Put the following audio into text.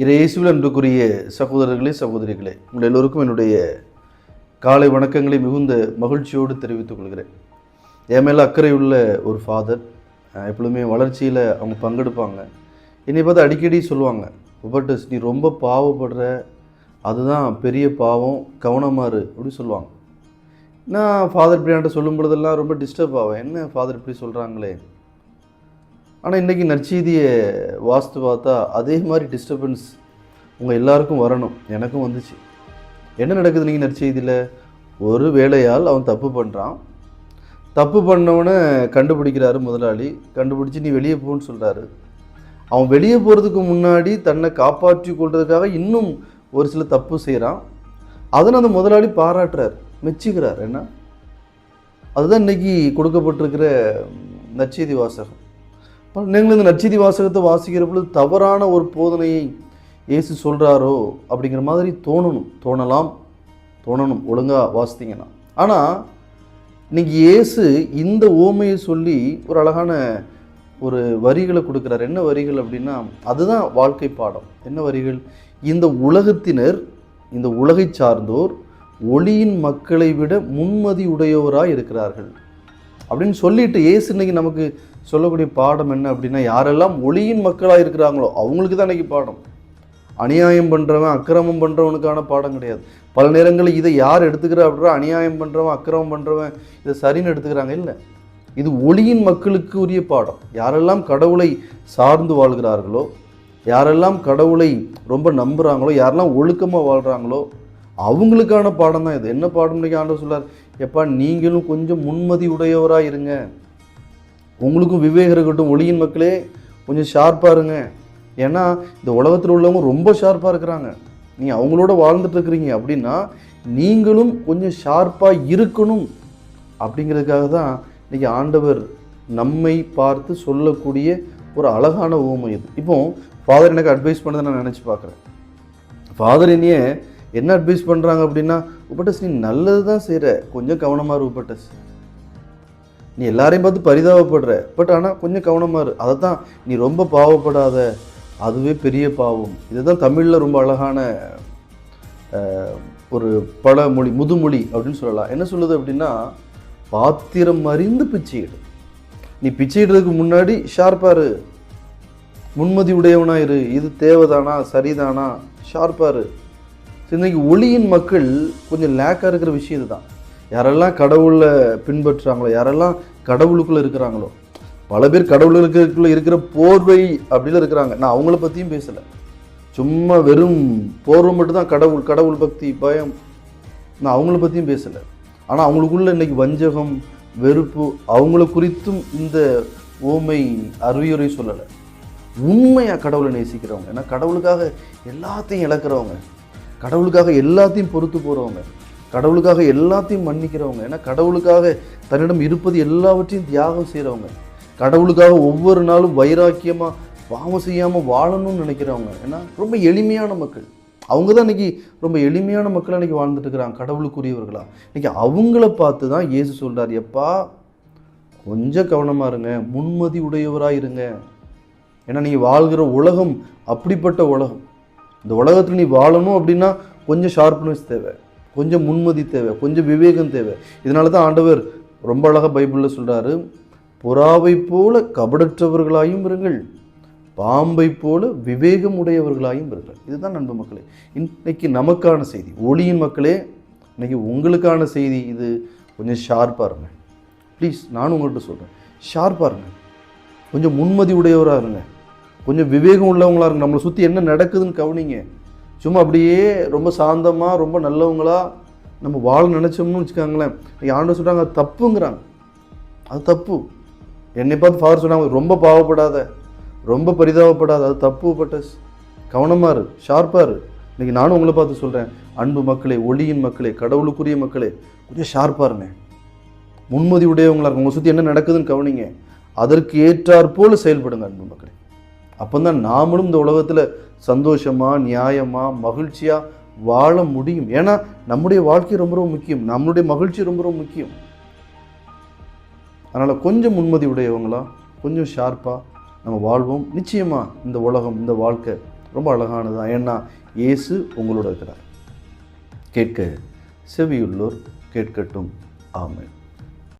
இயேசுவில் அன்புக்குரிய சகோதரர்களே சகோதரிகளே உங்கள் எல்லோருக்கும் என்னுடைய காலை வணக்கங்களை மிகுந்த மகிழ்ச்சியோடு தெரிவித்துக் கொள்கிறேன். என் மேலே அக்கறை உள்ள ஒரு ஃபாதர் எப்பொழுதுமே வளர்ச்சியில் அவங்க பங்கெடுப்பாங்க. என்னை பார்த்து அடிக்கடி சொல்லுவாங்க உபர்டஸ் நீ ரொம்ப பாவப்படுற அதுதான் பெரிய பாவம் கவனமாறு அப்படி சொல்லுவாங்க. நான் ஃபாதர் பிரியாண்ட்ட சொல்லும் பொழுதெல்லாம் ரொம்ப டிஸ்டர்ப் ஆவேன். என்ன ஃபாதர் இப்படி சொல்கிறாங்களே ஆனால் இன்றைக்கி நற்செய்தியை வாஸ்து பார்த்தா அதே மாதிரி டிஸ்டர்பன்ஸ் உங்கள் எல்லாருக்கும் வரணும். எனக்கும் வந்துச்சு. என்ன நடக்குது நீங்கள் நற்செய்தியில்? ஒரு வேலையால் அவன் தப்பு பண்ணுறான் தப்பு பண்ணவனை கண்டுபிடிக்கிறாரு முதலாளி. கண்டுபிடிச்சி நீ வெளியே போன்னு சொல்கிறாரு அவன் வெளியே போகிறதுக்கு முன்னாடி தன்னை காப்பாற்றி கொள்றதுக்காக இன்னும் ஒரு சில தப்பு செய்கிறான் அதனை அந்த முதலாளி பாராட்டுறார். மெச்சுக்கிறார் என்ன? அதுதான் இன்னைக்கு கொடுக்கப்பட்டிருக்கிற நற்செய்தி வாசகம். நீங்கள் இந்த நற்செய்தி வாசகத்தை வாசிக்கிற பொழுது தவறான ஒரு போதனையை இயேசு சொல்கிறாரோ அப்படிங்கிற மாதிரி தோணணும். தோணலாம். தோணணும். ஒழுங்காக வாசித்தீங்கன்னா. ஆனால் இன்னைக்கு இயேசு இந்த ஓமையை சொல்லி ஒரு அழகான ஒரு வரிகளை கொடுக்குறாரு. என்ன வரிகள் அப்படின்னா அதுதான் வாழ்க்கை பாடம். என்ன வரிகள்? இந்த உலகத்தினர் இந்த உலகை சார்ந்தோர் ஒளியின் மக்களை விட முன்மதி உடையவராக இருக்கிறார்கள். அப்படின்னு சொல்லிட்டு ஏசு இன்னைக்கு நமக்கு சொல்லக்கூடிய பாடம் என்ன அப்படின்னா யாரெல்லாம் ஒளியின் மக்களாக இருக்கிறாங்களோ அவங்களுக்கு தான் இன்னைக்கு பாடம். அநியாயம் பண்ணுறவன் அக்கிரமம் பண்ணுறவனுக்கான பாடம் கிடையாது. பல நேரங்களில் இதை யார் எடுத்துக்கிறா அப்படின்னா அநியாயம் பண்ணுறவன் அக்கிரமம் பண்ணுறவன் இதை சரின்னு எடுத்துக்கிறாங்க. இல்லை. இது ஒளியின் மக்களுக்கு உரிய பாடம். யாரெல்லாம் கடவுளை சார்ந்து வாழ்கிறார்களோ யாரெல்லாம் கடவுளை ரொம்ப நம்புகிறாங்களோ யாரெல்லாம் ஒழுக்கமாக வாழ்கிறாங்களோ அவங்களுக்கான பாடம் தான் இது. என்ன பாடம் இன்னைக்கு ஆண்டவர் சொல்லார் எப்பா நீங்களும் கொஞ்சம் முன்மதி உடையவராக இருங்க உங்களுக்கும் விவேகம் இருக்கட்டும் ஒளியின் மக்களே கொஞ்சம் ஷார்ப்பாக இருங்க. ஏன்னா இந்த உலகத்தில் உள்ளவங்க ரொம்ப ஷார்ப்பாக இருக்கிறாங்க. நீ அவங்களோட வாழ்ந்துட்டு இருக்கிறீங்க அப்படின்னா நீங்களும் கொஞ்சம் ஷார்ப்பாக இருக்கணும். அப்படிங்கிறதுக்காக தான் இன்றைக்கி ஆண்டவர் நம்மை பார்த்து சொல்லக்கூடிய ஒரு அழகான ஊமை இது. இப்போ ஃபாதர் எனக்கு அட்வைஸ் பண்ணதை நான் நினச்சி பார்க்குறேன். ஃபாதர் என்னைய என்ன அட்வைஸ் பண்ணுறாங்க அப்படின்னா உபட்டஸ் நீ நல்லது தான் செய்கிற கொஞ்சம் கவனமாக இரு உபட்டஸ் நீ எல்லாரையும் பார்த்து பரிதாபப்படுற. பட் ஆனால் கொஞ்சம் கவனமாக இரு. அதை தான் நீ ரொம்ப பாவப்படாத. அதுவே பெரிய பாவம். இதுதான் தமிழில் ரொம்ப அழகான ஒரு பழமொழி முதுமொழி அப்படின்னு சொல்லலாம். என்ன சொல்லுது அப்படின்னா பாத்திரம் அறிந்து பிச்சையிடு நீ பிச்சையிடுறதுக்கு முன்னாடி ஷார்ப்பாரு முன்மதி உடையவனா இரு. இது தேவைதானா? சரிதானா? ஷார்ப்பாரு இன்னைக்கு ஒளியின் மக்கள் கொஞ்சம் லேக்காக இருக்கிற விஷயம் இதுதான். யாரெல்லாம் கடவுளை பின்பற்றுறாங்களோ யாரெல்லாம் கடவுளுக்குள்ளே இருக்கிறாங்களோ பல பேர் கடவுளுக்குள்ளே இருக்கிற போர்வை அப்படின்னு இருக்கிறாங்க. நான் அவங்கள பற்றியும் பேசலை. சும்மா வெறும் போர்வை மட்டும்தான் கடவுள் கடவுள் பக்தி பயம். நான் அவங்கள பற்றியும் பேசலை. ஆனால் அவங்களுக்குள்ள இன்னைக்கு வஞ்சகம் வெறுப்பு அவங்கள குறித்தும் இந்த ஓமை அறிவுரை சொல்லலை. உண்மையாக கடவுளை நேசிக்கிறவங்க. ஏன்னா கடவுளுக்காக எல்லாத்தையும் இழக்கிறவங்க. கடவுளுக்காக எல்லாத்தையும் பொறுத்து போகிறவங்க கடவுளுக்காக எல்லாத்தையும் மன்னிக்கிறவங்க ஏன்னா கடவுளுக்காக தன்னிடம் இருப்பது எல்லாவற்றையும் தியாகம் செய்கிறவங்க கடவுளுக்காக ஒவ்வொரு நாளும் வைராக்கியமாக பாவம் செய்யாமல் வாழணும்னு நினைக்கிறவங்க. ஏன்னா ரொம்ப எளிமையான மக்கள். அவங்க தான் இன்னைக்கு ரொம்ப எளிமையான மக்கள் இன்றைக்கி வாழ்ந்துட்டு இருக்கிறாங்க கடவுளுக்குரியவர்களா. இன்றைக்கி அவங்கள பார்த்து தான் இயேசு சொல்கிறார் எப்பா கொஞ்சம் கவனமாக இருங்க முன்மதி உடையவராக இருங்க. ஏன்னா நீங்கள் வாழ்கிற உலகம் அப்படிப்பட்ட உலகம். இந்த உலகத்தில் நீ வாழணும் அப்படின்னா கொஞ்சம் ஷார்ப்னஸ் தேவை. கொஞ்சம் முன்மதி தேவை கொஞ்சம் விவேகம் தேவை. இதனால தான் ஆண்டவர் ரொம்ப அழகாக பைபிளில் சொல்கிறாரு புறாவை போல கபடற்றவர்களாயும் இருங்கள் பாம்பை போல விவேகம் உடையவர்களாயும் இருங்கள். இதுதான் நண்பு மக்களே இன்னைக்கு நமக்கான செய்தி. ஒளியின் மக்களே இன்னைக்கு உங்களுக்கான செய்தி இது. கொஞ்சம் ஷார்ப்பாக இருங்க. ப்ளீஸ் நானும் உங்கள்கிட்ட சொல்கிறேன் ஷார்ப்பாக இருங்க. கொஞ்சம் முன்மதி உடையவராக இருங்க. கொஞ்சம் விவேகம் உள்ளவங்களா இருங்க. நம்மளை சுற்றி என்ன நடக்குதுன்னு கவனிங்க. சும்மா அப்படியே ரொம்ப சாந்தமாக ரொம்ப நல்லவங்களா நம்ம வாழ நினச்சோம்னு வச்சுக்கோங்களேன். இன்னைக்கு சொல்கிறாங்க அது தப்புங்கிறாங்க. அது தப்பு. என்னை பார்த்து ஃபாதர் சொன்னாங்க ரொம்ப பாவப்படாத ரொம்ப பரிதாபப்படாத அது தப்பு பட்டஸ் கவனமாக இரு ஷார்ப்பாக இரு. இன்றைக்கி நானும் உங்களை பார்த்து சொல்கிறேன் அன்பு மக்களே ஒளியின் மக்களே கடவுளுக்குரிய மக்களே கொஞ்சம் ஷார்ப்பாக இருங்க. முன்மதி உடையவங்களா இருக்கும் உங்களை சுற்றி என்ன நடக்குதுன்னு கவனிங்க. அதற்கு ஏற்றாற்போல் செயல்படுங்க அன்பு மக்களே. அப்போ தான் நாமளும் இந்த உலகத்தில் சந்தோஷமாக நியாயமாக மகிழ்ச்சியாக வாழ முடியும். ஏன்னா நம்முடைய வாழ்க்கை ரொம்ப ரொம்ப முக்கியம். நம்மளுடைய மகிழ்ச்சி ரொம்ப ரொம்ப முக்கியம். அதனால் கொஞ்சம் முன்மதி உடையவங்களா கொஞ்சம் ஷார்ப்பாக நம்ம வாழ்வோம். நிச்சயமாக இந்த உலகம் இந்த வாழ்க்கை ரொம்ப அழகானது. தான் ஏன்னா இயேசு உங்களோட இருக்கிறார். கேட்க செவியுள்ளோர் கேட்கட்டும். ஆமை